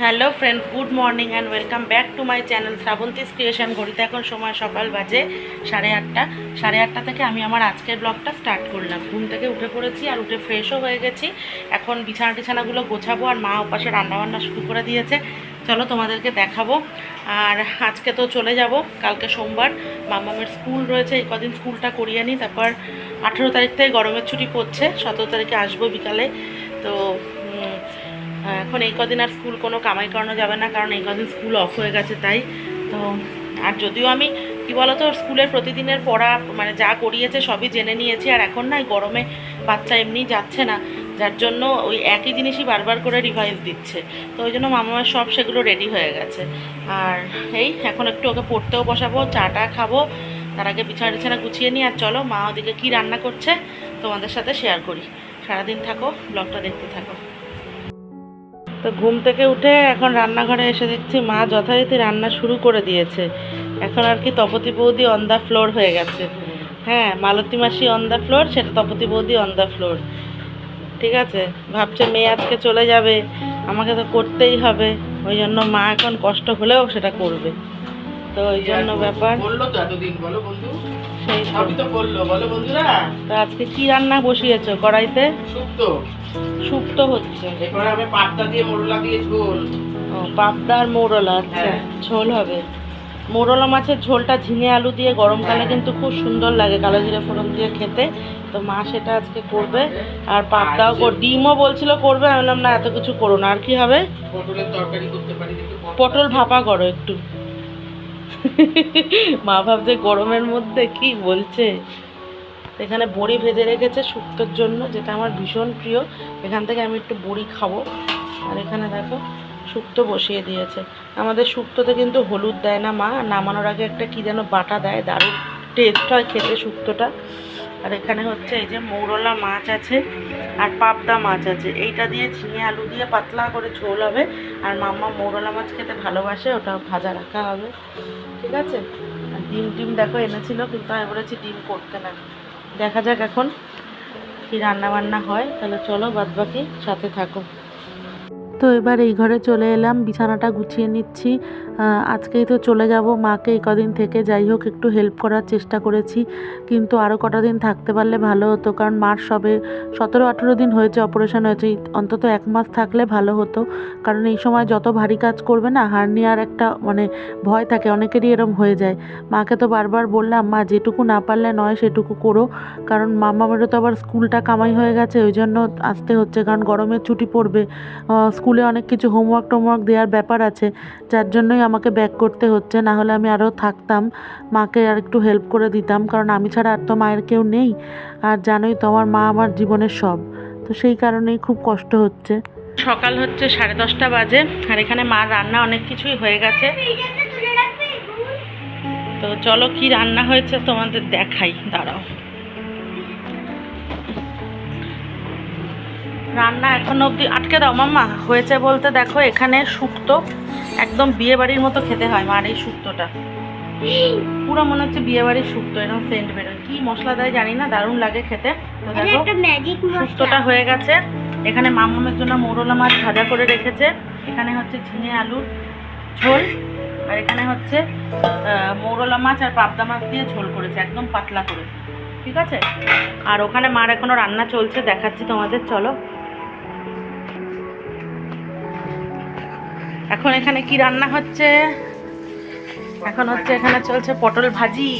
Hello friends, good morning and welcome back to my channel Shrabanti's creation. ঘড়িতে এখন সময় সকাল বাজে সাড়ে আটটা। সাড়ে আটটা থেকে আমি আমার আজকের ব্লগটা স্টার্ট করলাম। ঘুম থেকে উঠে পড়েছি আর উঠে ফ্রেশও হয়ে গেছি। এখন বিছানা টিছানাগুলো গোছাবো আর মা ওপাশে রান্নাবান্না শুরু করে দিয়েছে। চলো তোমাদেরকে দেখাবো। আর আজকে তো চলে যাব, কালকে সোমবার। মামামের স্কুল রয়েছে, এই কদিন স্কুলটা করিয়ে নিই তারপর আঠেরো তারিখ থেকে গরমের ছুটি পড়ছে, সতেরো তারিখে আসব বিকালে। তো এখন এই কদিন আর স্কুল কোনো কামাই করানো যাবে না, কারণ এই কদিন স্কুল অফ হয়ে গেছে তাই। তো, আর যদিও আমি, কি বলতো, স্কুলের প্রতিদিনের পড়া মানে যা করিয়েছে সবই জেনে নিয়েছি, আর এখন না গরমে বাচ্চা এমনি যাচ্ছে না, যার জন্য ওই একই জিনিসই বারবার করে রিভাইজ দিচ্ছে। তো ওই জন্য মামার সব সেগুলো রেডি হয়ে গেছে। আর এই, এখন একটু ওকে পড়তেও বসাবো, চাটা খাব, তার আগে বিছানা টিছানা গুছিয়ে নিই, আর চলো মা ওদিকে কী রান্না করছে তোমাদের সাথে শেয়ার করি। সারাদিন থাকো ব্লগটা দেখতে থাকো। তো ঘুম থেকে উঠে এখন রান্নাঘরে এসে দেখছি মা যথারীতি রান্না শুরু করে দিয়েছে। এখন আর কি তপতি বৌদি অন দ্য ফ্লোর হয়ে গেছে। হ্যাঁ মালতী মাসি অন দ্য ফ্লোর সেটা তপতি বৌদি অন দ্য ফ্লোর ঠিক আছে? ভাবছে মেয়ে আজকে চলে যাবে আমাকে তো করতেই হবে। ওই জন্য মা এখন কষ্ট হলেও সেটা করবে। তো ওই জন্য ব্যাপার। বলল তো এতদিন বলো বন্ধু। সেই সবই তো বলল বলো বন্ধুরা। তো আজকে কি রান্না বসিয়েছো কড়াইতে? শুক্তো শুক্তো হচ্ছে। এরপরে আমি পাত্তা দিয়ে মোরলা দিয়ে ঝোল। ও পাবদার মোরলা আচ্ছা হ্যাঁ। ঝোল হবে। মোরলা মাছের ঝোলটা ঝিঙে আলু দিয়ে গরমকালে হ্যাঁ। কিন্তু খুব সুন্দর লাগে কালো জিরে ফোড়ন দিয়ে খেতে। তো মা সেটা আজকে করবে। আর পাবদাও ডিমও বলছিল করবে আমি বললাম না এত কিছু করো না। আর কি হবে? পটলের তরকারি করতে পারি পটল ভাপা করো একটু। মা ভাবছে গরমের মধ্যে কি বলছে? এখানে বড়ি ভেজে রেখেছে শুক্তোর জন্য, যেটা আমার ভীষণ প্রিয়। এখান থেকে আমি একটু বড়ি খাব। আর এখানে দেখো, শুক্তো বসিয়ে দিয়েছে। আমাদের শুক্তোতে কিন্তু হলুদ দেয় না মা। নামানোর আগে একটা কী যেন বাটা দেয়, দারুণ টেস্ট হয় খেতে শুক্তোটা। আর এখানে হচ্ছে এই যে মৌরলা মাছ আছে আর পাবদা মাছ আছে। এইটা দিয়ে ঝিঙে আলু দিয়ে পাতলা করে ঝোল হবে। আর মাম্মা মৌরলা মাছ খেতে ভালোবাসে, ওটা ভাজা রাখা হবে। ঠিক আছে? আর ডিম টিম দেখো এনেছিল, কিন্তু আমি বলেছি ডিম করতে না। দেখা যাক এখন কি রান্না বান্না হয়। তাহলে চলো বাদবাকি সাথে থাকো। তো এবার এই ঘরে চলে এলাম বিছানাটা গুছিয়ে নিচ্ছি। আজকেই তো চলে যাব মাকে এই কদিন থেকে যাই হোক একটু হেল্প করার চেষ্টা করেছি। কিন্তু আরও কটা দিন থাকতে পারলে ভালো হতো কারণ মার সবে সতেরো আঠেরো দিন হয়েছে অপারেশন হয়েছে। অন্তত এক মাস থাকলে ভালো হতো কারণ এই সময় যত ভারী কাজ করবে না হার্নিয়ার একটা মানে ভয় থাকে অনেকেরই এরম হয়ে যায়। মাকে তো বারবার বললাম মা যেটুকু না পারলে নয় সেটুকু করো। কারণ মামামেরও তো আবার স্কুলটা কামাই হয়ে গেছে ওই জন্য আসতে হচ্ছে কারণ গরমের ছুটি পড়বে। আহ, স্কুলে অনেক কিছু হোমওয়ার্ক টোমওয়ার্ক দেওয়ার ব্যাপার আছে, যার জন্যই আমাকে ব্যাক করতে হচ্ছে। না হলে আমি আরও থাকতাম, মাকে আর একটু হেল্প করে দিতাম, কারণ আমি ছাড়া আর তো মায়ের কেউ নেই। আর জানোই তো, আমার মা আমার জীবনের সব। তো সেই কারণেই খুব কষ্ট হচ্ছে। সকাল হচ্ছে সাড়ে দশটা বাজে, আর এখানে মার রান্না অনেক কিছুই হয়ে গেছে। তো চলো কি রান্না হয়েছে তোমাদের দেখাই, দাঁড়াও। রান্না এখন অবধি আটকে দাও মাম্মা। হয়েছে বলতে দেখো এখানে শুক্তো একদম বিয়ে বাড়ির মতো খেতে হয় মার এই শুক্তোটা। পুরো মনে হচ্ছে বিয়ে বাড়ির শুক্তো এরকম সেন্ট বেরোয়। কি মশলা দেয় জানি না দারুণ লাগে খেতে। তো এটা দেখো শুক্তোটা হয়ে গেছে। এখানে মামামের জন্য মৌরলা মাছ ভাজা করে রেখেছে। এখানে হচ্ছে ঝিঙে আলুর ঝোল আর এখানে হচ্ছে মৌরলা মাছ আর পাবদা মাছ দিয়ে ঝোল করেছে একদম পাতলা করে। ঠিক আছে? আর ওখানে মার এখনও রান্না চলছে দেখাচ্ছি তোমাদের চলো। এখন এখানে কি রান্না হচ্ছে? এখন হচ্ছে এখানে চলছে পটল ভাজি।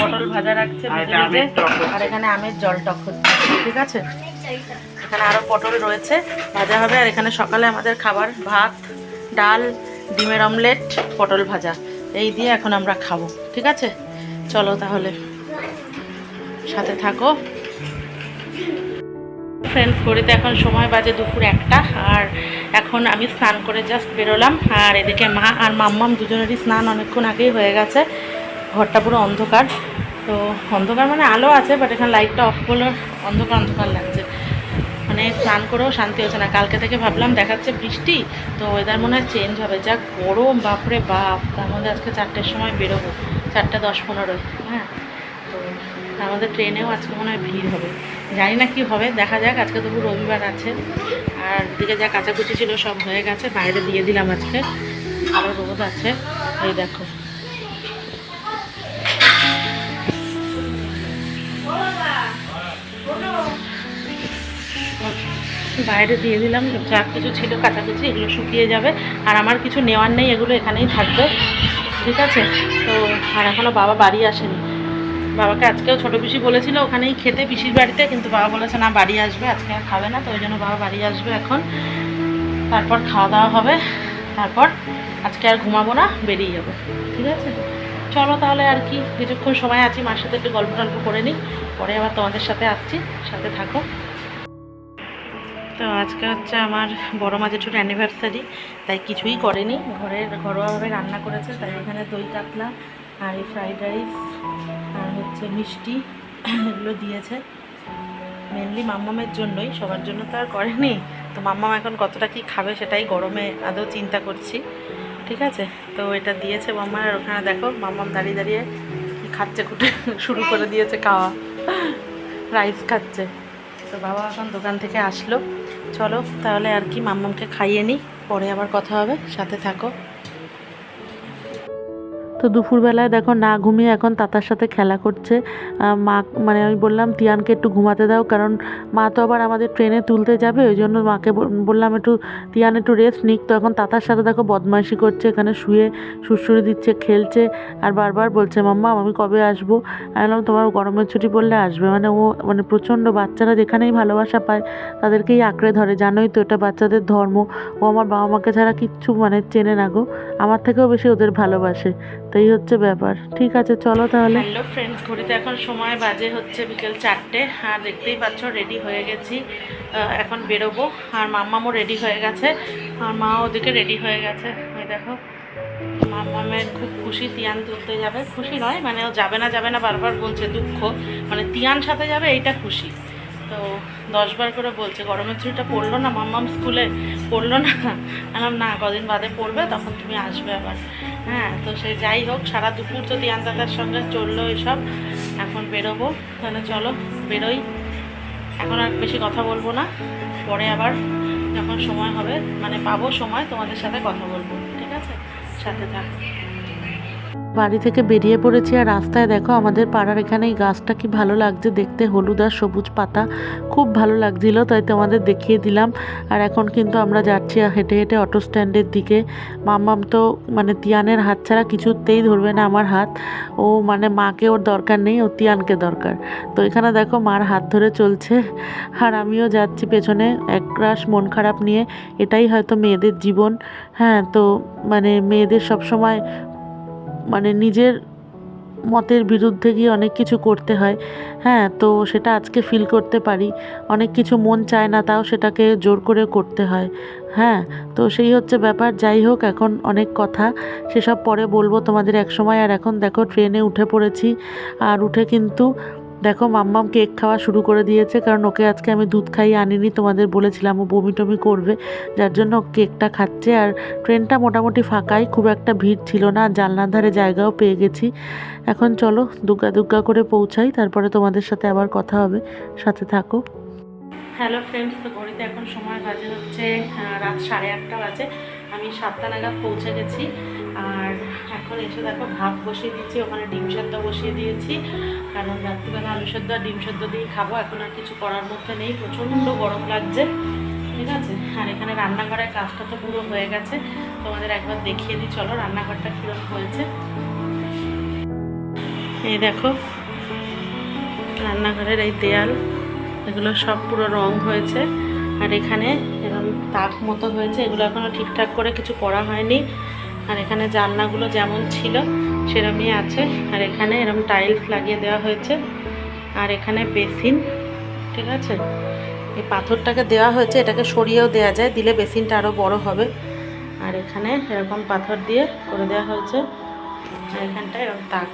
পটল ভাজা রাখছে আর এখানে আমের জল টক হচ্ছে ঠিক আছে? এখানে আরও পটল রয়েছে ভাজা হবে। আর এখানে সকালে আমাদের খাবার ভাত ডাল ডিমের অমলেট পটল ভাজা। এই দিয়ে এখন আমরা খাব ঠিক আছে? চলো তাহলে সাথে থাকো। ফ্রেন্ডস ঘড়িতে এখন সময় বাজে দুপুর একটা, আর এখন আমি স্নান করে জাস্ট বেরোলাম, আর এদিকে মা আর মাম্মাম দুজনেরই স্নান অনেকক্ষণ আগেই হয়ে গেছে, ঘরটা পুরো অন্ধকার, তো অন্ধকার মানে আলো আছে বাট এখানে লাইটটা অফ করলে অন্ধকার অন্ধকার লাগছে। মানে স্নান করেও শান্তি হচ্ছে না, কালকে থেকে ভাবলাম দেখাচ্ছে বৃষ্টি, তো ওয়েদার মনে হয় চেঞ্জ হবে যা গরম, বাপরে বাপ, তার মধ্যে আজকে চারটের সময় বেরোবো, চারটে দশ পনেরোয় হ্যাঁ তো আমাদের ট্রেনেও আজকে মনে হয় ভিড় হবে। জানি না কি হবে, দেখা যাক, আজকে তবু রবিবার আছে। আর দিকে যা কাচাকুচি ছিল সব হয়ে গেছে, বাইরে দিয়ে দিলাম আজকে। আরও রোদ আছে, এই দেখো। বাইরে দিয়ে দিলাম, যা কিছু ছিল কাচাকুচি, এগুলো শুকিয়ে যাবে। আর আমার কিছু নেওয়ার নেই, এগুলো এখানেই থাকবে। ঠিক আছে? তো, আর এখনও বাবা বাড়ি আসেনি। বাবাকে আজকেও ছোটো পিসি বলেছিল ওখানেই খেতে পিসির বাড়িতে, কিন্তু বাবা বলেছে, না, বাড়ি আসবে, আজকে আর খাবে না। তো ওই জন্য বাবা বাড়ি আসবে এখন। তারপর খাওয়া দাওয়া হবে। তারপর আজকে আর ঘুমাবো না, বেরিয়ে যাব। ঠিক আছে? চলো তাহলে আর কি, কিছুক্ষণ সময় আছি, মার সাথে একটু গল্প টল্প করে নিই। পরে আবার তোমাদের সাথে আসছি, সাথে থাকো। তো আজকে হচ্ছে আমার বড় মা জেঠুর অ্যানিভার্সারি তাই কিছুই করেনি। ঘরের ঘরোয়াভাবে রান্না করেছে, তাই এখানে দই কাতলা, আর এই ফ্রাইড রাইস হচ্ছে মিষ্টি এগুলো দিয়েছে। মেনলি মাম্মামের জন্যই, সবার জন্য তো আর করেনি। তো মাম্মাম এখন কতটা কি খাবে সেটাই গরমে আদৌ চিন্তা করছি। ঠিক আছে? তো এটা দিয়েছে মাম্মা, আর ওখানে দেখো, মাম্মাম দাঁড়িয়ে দাঁড়িয়ে কি খাচ্ছে, খুঁটে শুরু করে দিয়েছে খাওয়া। রাইস খাচ্ছে। তো বাবা এখন দোকান থেকে আসলো। চলো তাহলে আর কি মাম্মামকে খাইয়ে নিই, পরে আবার কথা হবে, সাথে থাকো। তো দুপুরবেলায় দেখো না ঘুমিয়ে এখন তাতার সাথে খেলা করছে। মা মানে আমি বললাম, তিয়ানকে একটু ঘুমাতে দাও, কারণ মা তো আবার আমাদের ট্রেনে তুলতে যাবে, ওই জন্য মাকে বললাম একটু, তিয়ান একটু রেস্ট নিক। তো এখন তাতার সাথে দেখো বদমাইশি করছে, এখানে শুয়ে সুরসুরি দিচ্ছে, খেলছে, আর বারবার বলছে, মাম্মা, আমি কবে আসব? আমি বললাম, তোমার গরমের ছুটি পড়লে আসবে। মানে ও মানে প্রচণ্ড বাচ্চারা যেখানেই ভালোবাসা পায়, তাদেরকেই আঁকড়ে ধরে, জানোই তো এটা বাচ্চাদের ধর্ম। ও আমার বাবা মাকে ছাড়া কিচ্ছু মানে চেনে না গো। আমার থেকেও বেশি ওদের ভালোবাসে। তাই হচ্ছে ব্যাপার। ঠিক আছে, চলো তাহলে। হ্যালো ফ্রেন্ডস ঘড়িতে এখন সময় বাজে হচ্ছে বিকেল চারটে। আর দেখতেই পাচ্ছ রেডি হয়ে গেছি। এখন বেরোবো। আর মাম্মামও রেডি হয়ে গেছে। আর মা ওদিকে রেডি হয়ে গেছে। ওই দেখো, মাম্মামের খুব খুশি তিয়ান তুলতে যাবে। খুশি নয় মানে ও যাবে না যাবে না, বারবার বলছে দুঃখ। মানে তিয়ান সাথে যাবে, এইটা খুশি। তো দশবার করে বলছে, গরমের ছুটিটা পড়ল না, মাম্মাম স্কুলে পড়ল না? আলাম না, কদিন বাদে পড়বে, তখন তুমি আসবে আবার। হ্যাঁ তো সে যাই হোক, সারা দুপুর তো তিয়ান দাদার সঙ্গে চলল এসব, এখন বেরোবো। তাহলে চলো, বেরোই। এখন আর বেশি কথা বলব না, পরে আবার যখন সময় হবে মানে পাবো সময়, তোমাদের সাথে কথা বলব, ঠিক আছে? সাথে থাক। বাড়ি থেকে বেরিয়ে পড়েছি আর রাস্তায় দেখো আমাদের পাড়ার এখানে এই গাছটা কি ভালো লাগছে। দেখতে হলুদ আর সবুজ পাতা খুব ভালো লাগছিল, তাই তোমাদের দেখিয়ে দিলাম। আর এখন কিন্তু আমরা যাচ্ছি হেঁটে হেঁটে অটো স্ট্যান্ডের দিকে। মাম্মাম তো মানে তিয়ানের হাত ছাড়া কিছুতেই ধরবে না আমার হাত। ও মানে মাকে ওর দরকার নেই, ও তিয়ানকে দরকার। তো এখানে দেখো মার হাত ধরে চলছে। আর আমিও যাচ্ছি পেছনে একরাশ মন খারাপ নিয়ে। এটাই হয়তো মেয়েদের জীবন। হ্যাঁ তো মানে মেয়েদের সব সময় মানে নিজের মতের বিরুদ্ধে গিয়ে অনেক কিছু করতে হয়। হ্যাঁ তো সেটা আজকে ফিল করতে পারি। অনেক কিছু মন চায় না, তাও সেটাকে জোর করে করতে হয়। হ্যাঁ তো সেই হচ্ছে ব্যাপার। যাই হোক, এখন অনেক কথা। সেসব পরে বলব তোমাদের এক সময় আর এখন দেখো ট্রেনে উঠে পড়েছি। আর উঠে কিন্তু দেখো, মাম্মাম কেক খাওয়া শুরু করে দিয়েছে, কারণ ওকে আজকে আমি দুধ খাইয়ে আনিনি। তোমাদের বলেছিলাম ও বমি টমি করবে, যার জন্য কেকটা খাচ্ছে। আর ট্রেনটা মোটামুটি ফাঁকাই, খুব একটা ভিড় ছিল না জানলার ধারে জায়গাও পেয়ে গেছি। এখন চলো দুগ্গা দুগ্গা করে পৌঁছাই, তারপরে তোমাদের সাথে আবার কথা হবে। সাথে থাকো। হ্যালো ফ্রেন্ডস তো ঘড়িতে এখন সময় বাজে হচ্ছে রাত সাড়ে আটটা বাজে। আমি সাতটা নাগাদ পৌঁছে গেছি, আর এখন এসে দেখো ভাত বসিয়ে দিয়েছি ওখানে ডিম সেদ্ধ বসিয়ে দিয়েছি। কারণ রাত্রিবেলা আলু সেদ্ধ আর ডিম সেদ্ধ দিয়ে খাব, এখন আর কিছু করার মধ্যে নেই, প্রচণ্ড গরম লাগছে, ঠিক আছে? আর এখানে রান্নাঘরের কাজটা তো পুরো হয়ে গেছে, তোমাদের একবার দেখিয়ে দিই, চলো রান্নাঘরটা কীরকম হয়েছে। এই দেখো, রান্নাঘরের এই দেয়াল, এগুলো সব পুরো রং হয়েছে, আর এখানে এরকম তাক মতো হয়েছে, এগুলো এখনও ঠিকঠাক করে কিছু করা হয়নি। আর এখানে জানলাগুলো যেমন ছিল, সেরমই আছে। আর এখানে এরকম টাইলস লাগিয়ে দেওয়া হয়েছে। আর এখানে বেসিন ঠিক আছে? এই পাথরটাকে দেওয়া হয়েছে, এটাকে সরিয়েও দেওয়া যায়, দিলে বেসিনটা আরও বড় হবে। আর এখানে এরকম পাথর দিয়ে করে দেওয়া হয়েছে। আর এখানটা এরকম তাক।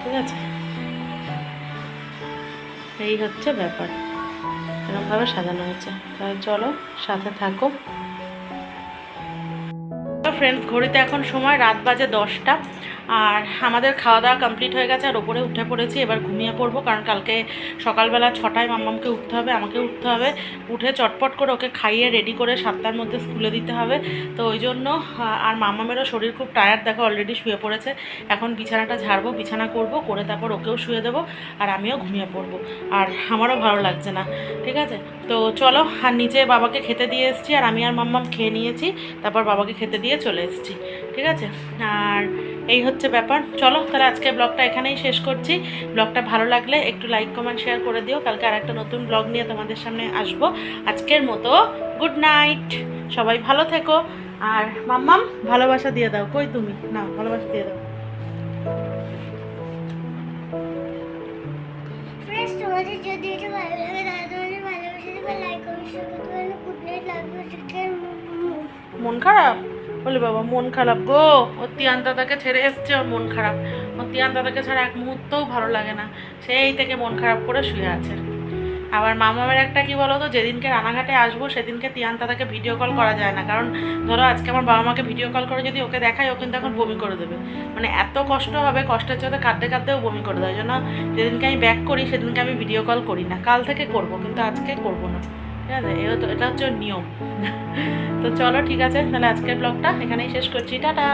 ঠিক আছে? এই হচ্ছে ব্যাপার। এরকমভাবে সাজানো হয়েছে। তাহলে চলো সাথে থাকো। ফ্রেন্ডস ঘড়িতে এখন সময় রাত বাজে দশটা। আর আমাদের খাওয়া দাওয়া কমপ্লিট হয়ে গেছে, আর ওপরে উঠে পড়েছি, এবার ঘুমিয়ে পড়ব, কারণ কালকে সকালবেলা ছটায় মাম্মামকে উঠতে হবে, আমাকে উঠতে হবে, উঠে চটপট করে ওকে খাইয়ে রেডি করে সাতটার মধ্যে স্কুলে দিতে হবে, তো ওই জন্য আর মাম্মামেরও শরীর খুব টায়ার্ড দেখো অলরেডি শুয়ে পড়েছে, এখন বিছানাটা ঝাড়বো, বিছানা করব, করে তারপর ওকেও শুয়ে দেবো, আর আমিও ঘুমিয়ে পড়ব, আর আমারও ভালো লাগছে না, ঠিক আছে? তো চলো, আর নিচে বাবাকে খেতে দিয়ে এসেছি, আর আমি আর মাম্মাম খেয়ে নিয়েছি, তারপর বাবাকে খেতে দিয়ে চলে এসেছি, ঠিক আছে? আর এই হচ্ছে ব্যাপার। চলো, তাহলে আজকে ব্লগটা এখানেই শেষ করছি। ব্লগটা ভালো লাগলে একটু লাইক কমেন্ট শেয়ার করে দিও। কালকে আর একটা নতুন ব্লগ নিয়ে তোমাদের সামনে আসব। আজকের মতো গুড নাইট সবাই ভালো থেকো। আর মাম্মাম, ভালোবাসা দিয়ে দাও। কই তুমি? না, ভালোবাসা দিয়ে দাও। যদি এটা ভালো লাগে, তাহলে ভালোবাসা দেবে লাইক কমেন্ট শেয়ার করতে পারো গুড নাইট লাভ মন খারাপ? বলে, বাবা, মন খারাপ গো। ও তিয়ান দাদাকে ছেড়ে এসছে ওর মন খারাপ। ওর তিয়ান দাদাকে ছাড়া এক মুহূর্তও ভালো লাগে না। সেই থেকে মন খারাপ করে শুয়ে আছে। আবার মামামের একটা কি বলো তো যেদিনকে রানাঘাটে আসব, সেদিনকে তিয়ান দাদাকে ভিডিও কল করা যায় না। কারণ, ধরো, আজকে আমার বাবা মাকে ভিডিও কল করে যদি ওকে দেখায় ও কিন্তু এখন বমি করে দেবে। মানে এত কষ্ট হবে, কষ্টের চোখে কাঁদতে কাঁদতেও বমি করে দেয়। জন্য, যেদিনকে আমি ব্যাক করি, সেদিনকে আমি ভিডিও কল করি না। কাল থেকে করব, কিন্তু আজকে করব না। ঠিক আছে, এ তো এটা হচ্ছে নিয়ম। তো চলো, ঠিক আছে, তাহলে আজকের ব্লগটা এখানেই শেষ করছি। টাটা!